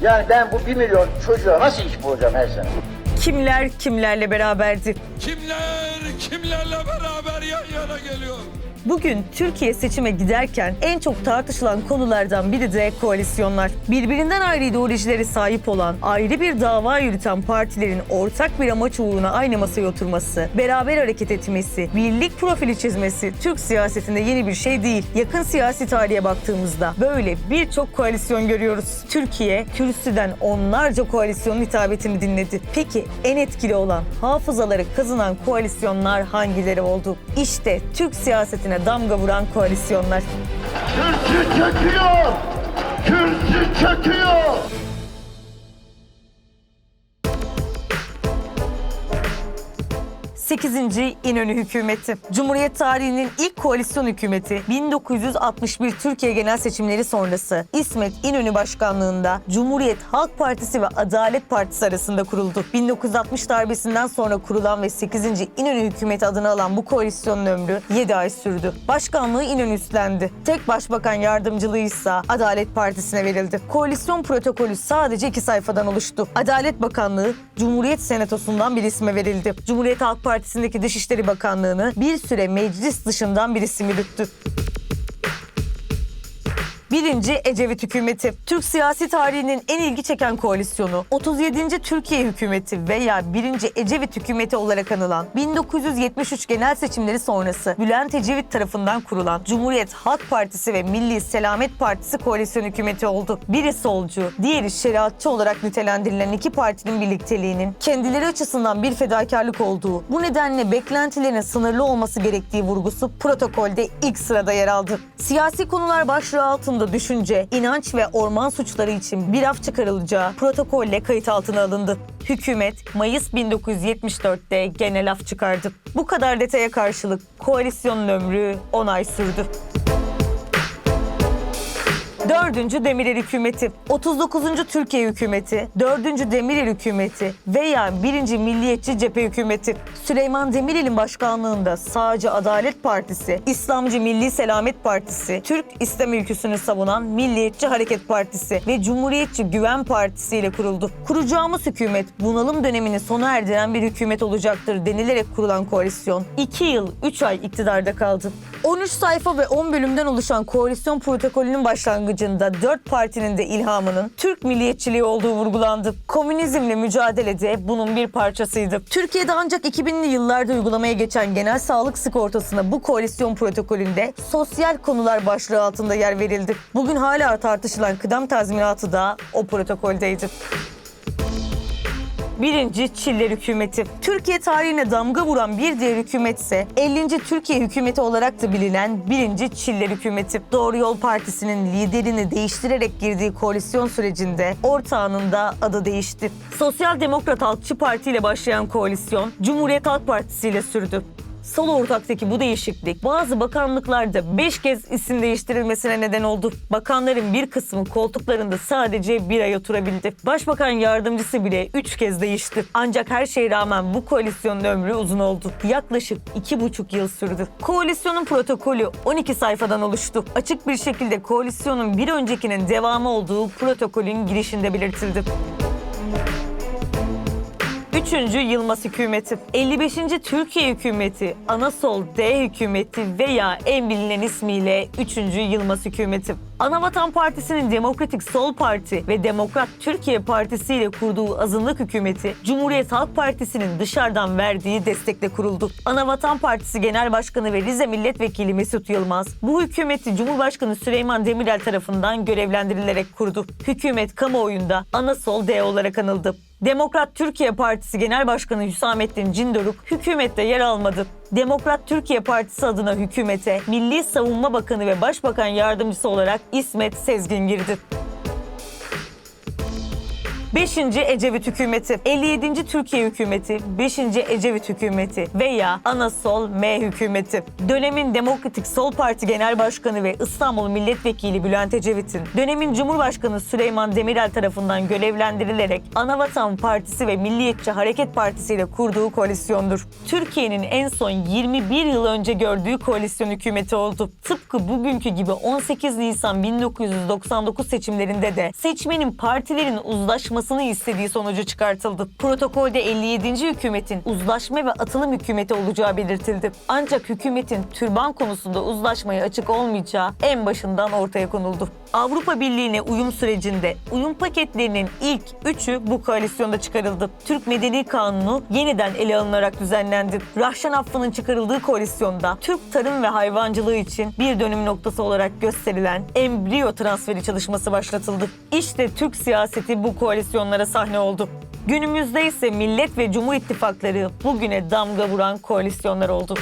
Yani ben bu 1 milyon çocuğa nasıl iş bulacağım her sene? Kimler kimlerle beraberdi? Kimler kimlerle beraber yan yana geliyor? Bugün Türkiye seçime giderken en çok tartışılan konulardan biri de koalisyonlar. Birbirinden ayrı ideolojilere sahip olan, ayrı bir dava yürüten partilerin ortak bir amaç uğruna aynı masaya oturması, beraber hareket etmesi, birlik profili çizmesi Türk siyasetinde yeni bir şey değil. Yakın siyasi tarihe baktığımızda böyle birçok koalisyon görüyoruz. Türkiye kürsüden onlarca koalisyonun hitabetini dinledi. Peki en etkili olan, hafızaları kazınan koalisyonlar hangileri oldu? İşte Türk siyasetine damga vuran koalisyonlar. Kürsü çöküyor! Kürsü çöküyor! 8. İnönü hükümeti. Cumhuriyet tarihinin ilk koalisyon hükümeti 1961 Türkiye genel seçimleri sonrası İsmet İnönü başkanlığında Cumhuriyet Halk Partisi ve Adalet Partisi arasında kuruldu. 1960 darbesinden sonra kurulan ve 8. İnönü hükümeti adını alan bu koalisyonun ömrü 7 ay sürdü. Başkanlığı İnönü üstlendi. Tek başbakan yardımcılığı ise Adalet Partisi'ne verildi. Koalisyon protokolü sadece iki sayfadan oluştu. Adalet Bakanlığı Cumhuriyet Senatosu'ndan bir isme verildi. Cumhuriyet Halk Partisi'ndeki Dışişleri Bakanlığı'nı bir süre meclis dışından bir isim yürüttü. Birinci Ecevit hükümeti. Türk siyasi tarihinin en ilgi çeken koalisyonu 37. Türkiye hükümeti veya 1. Ecevit hükümeti olarak anılan 1973 genel seçimleri sonrası Bülent Ecevit tarafından kurulan Cumhuriyet Halk Partisi ve Milli Selamet Partisi koalisyon hükümeti oldu. Biri solcu, diğeri şeriatçı olarak nitelendirilen iki partinin birlikteliğinin kendileri açısından bir fedakarlık olduğu, bu nedenle beklentilerin sınırlı olması gerektiği vurgusu protokolde ilk sırada yer aldı. Siyasi konular başlığı altında düşünce, inanç ve orman suçları için bir af çıkarılacağı protokolle kayıt altına alındı. Hükümet Mayıs 1974'te genel af çıkardı. Bu kadar detaya karşılık koalisyonun ömrü 10 ay sürdü. Dördüncü Demirel Hükümeti, 39. Türkiye Hükümeti, 4. Demirel Hükümeti veya 1. Milliyetçi Cephe Hükümeti. Süleyman Demirel'in başkanlığında Sağcı Adalet Partisi, İslamcı Milli Selamet Partisi, Türk İslam ülküsünü savunan Milliyetçi Hareket Partisi ve Cumhuriyetçi Güven Partisi ile kuruldu. Kuracağımız hükümet bunalım dönemini sona erdiren bir hükümet olacaktır denilerek kurulan koalisyon 2 yıl 3 ay iktidarda kaldı. 13 sayfa ve 10 bölümden oluşan koalisyon protokolünün başlangıcında 4 partinin de ilhamının Türk milliyetçiliği olduğu vurgulandı. Komünizmle mücadelede bunun bir parçasıydı. Türkiye'de ancak 2000'li yıllarda uygulamaya geçen genel sağlık sigortasına bu koalisyon protokolünde sosyal konular başlığı altında yer verildi. Bugün hala tartışılan kıdem tazminatı da o protokoldeydi. Birinci Çiller Hükümeti. Türkiye tarihine damga vuran bir diğer hükümet ise 50. Türkiye Hükümeti olarak da bilinen birinci Çiller Hükümeti. Doğru Yol Partisi'nin liderini değiştirerek girdiği koalisyon sürecinde ortağının da adı değişti. Sosyal Demokrat Halkçı Parti ile başlayan koalisyon Cumhuriyet Halk Partisi ile sürdü. Sol ortaktaki bu değişiklik bazı bakanlıklarda 5 kez isim değiştirilmesine neden oldu. Bakanların bir kısmı koltuklarında sadece bir ay oturabildi. Başbakan yardımcısı bile 3 kez değişti. Ancak her şeye rağmen bu koalisyonun ömrü uzun oldu. Yaklaşık 2,5 yıl sürdü. Koalisyonun protokolü 12 sayfadan oluştu. Açık bir şekilde koalisyonun bir öncekinin devamı olduğu protokolün girişinde belirtildi. 3. Yılmaz Hükümeti, 55. Türkiye Hükümeti, Anasol D Hükümeti veya en bilinen ismiyle 3. Yılmaz Hükümeti. Anavatan Partisi'nin Demokratik Sol Parti ve Demokrat Türkiye Partisi ile kurduğu azınlık hükümeti, Cumhuriyet Halk Partisi'nin dışarıdan verdiği destekle kuruldu. Anavatan Partisi Genel Başkanı ve Rize Milletvekili Mesut Yılmaz, bu hükümeti Cumhurbaşkanı Süleyman Demirel tarafından görevlendirilerek kurdu. Hükümet kamuoyunda Anasol D olarak anıldı. Demokrat Türkiye Partisi Genel Başkanı Hüsamettin Cindoruk hükümette yer almadı. Demokrat Türkiye Partisi adına hükümete Milli Savunma Bakanı ve Başbakan Yardımcısı olarak İsmet Sezgin girdi. 5. Ecevit hükümeti, 57. Türkiye hükümeti, 5. Ecevit hükümeti veya ana sol M hükümeti. Dönemin Demokratik Sol Parti Genel Başkanı ve İstanbul Milletvekili Bülent Ecevit'in dönemin Cumhurbaşkanı Süleyman Demirel tarafından görevlendirilerek Anavatan Partisi ve Milliyetçi Hareket Partisi ile kurduğu koalisyondur. Türkiye'nin en son 21 yıl önce gördüğü koalisyon hükümeti oldu. Tıpkı bugünkü gibi 18 Nisan 1999 seçimlerinde de seçmenin partilerin uzlaşmasını istediği sonucu çıkartıldı. Protokolde 57. hükümetin uzlaşma ve atılım hükümeti olacağı belirtildi. Ancak hükümetin türban konusunda uzlaşmaya açık olmayacağı en başından ortaya konuldu. Avrupa Birliği'ne uyum sürecinde uyum paketlerinin ilk üçü bu koalisyonda çıkarıldı. Türk Medeni Kanunu yeniden ele alınarak düzenlendi. Rahşan Affı'nın çıkarıldığı koalisyonda Türk tarım ve hayvancılığı için bir dönüm noktası olarak gösterilen embriyo transferi çalışması başlatıldı. İşte Türk siyaseti bu koalisyonlara sahne oldu. Günümüzde ise millet ve cumhur ittifakları bugüne damga vuran koalisyonlar oldu.